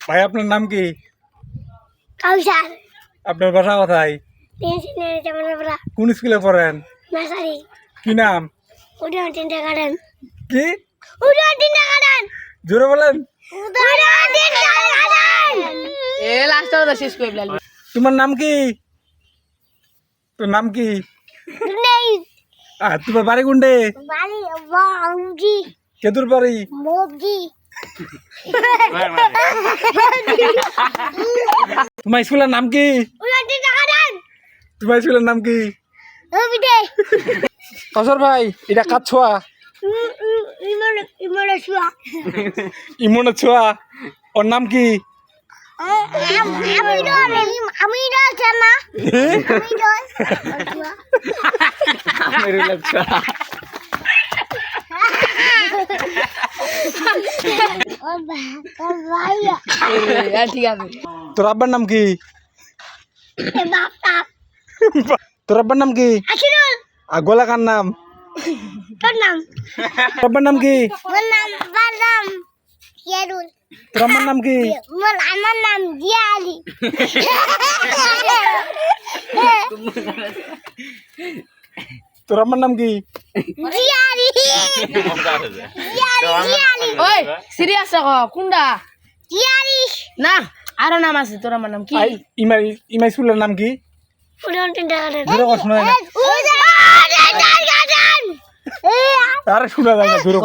ভাই আপনার নাম কি? কাউসার আপনার বাসা কোথায়? কোন স্কুলে পড়েন? নার্সারি। কি নাম? গার্ডেন। কি? গার্ডেন। জোরে বলেন। উঠোন তিনটা গার্ডেন। এ লাস্টটা তো শেষ করে ফেলালি তোমার নাম কি? তোর নাম কি? নেই। আর তোমার বাড়ি কোনটে? বাড়ি বাড়ি। মোগি। তোমার স্কুলের নাম কি? তোমার স্কুলের নাম কি? কসর ভাই এটা কাজ ছোয়া? ইমন ছোয়া। ওর নাম কি? আমি ডর আমি ডর জানা আমি ডর ও ভাইয়া ঠিক আছে তোর আব্বার নাম কি এ বাপ বাপ তোর আব্বার নাম কি আশিরুল আর গোলা কার নাম তোর নাম তোর আব্বার নাম কি ওর নাম আমার নাম ইয়ারুল তোর আম্মার নাম কি মোর আমার নাম জিয়া আলী তোর আম্মার নাম কি জিয়া আলী জিয়া আলী জিয়া আলী ওই সিরিয়াস ক কোনটা জিয়া না আরও নাম আছে তোর আমার নাম কি? ইমাই ইমা ইমা স্কুলের নাম কি? আরে শোনা যায় না জোরে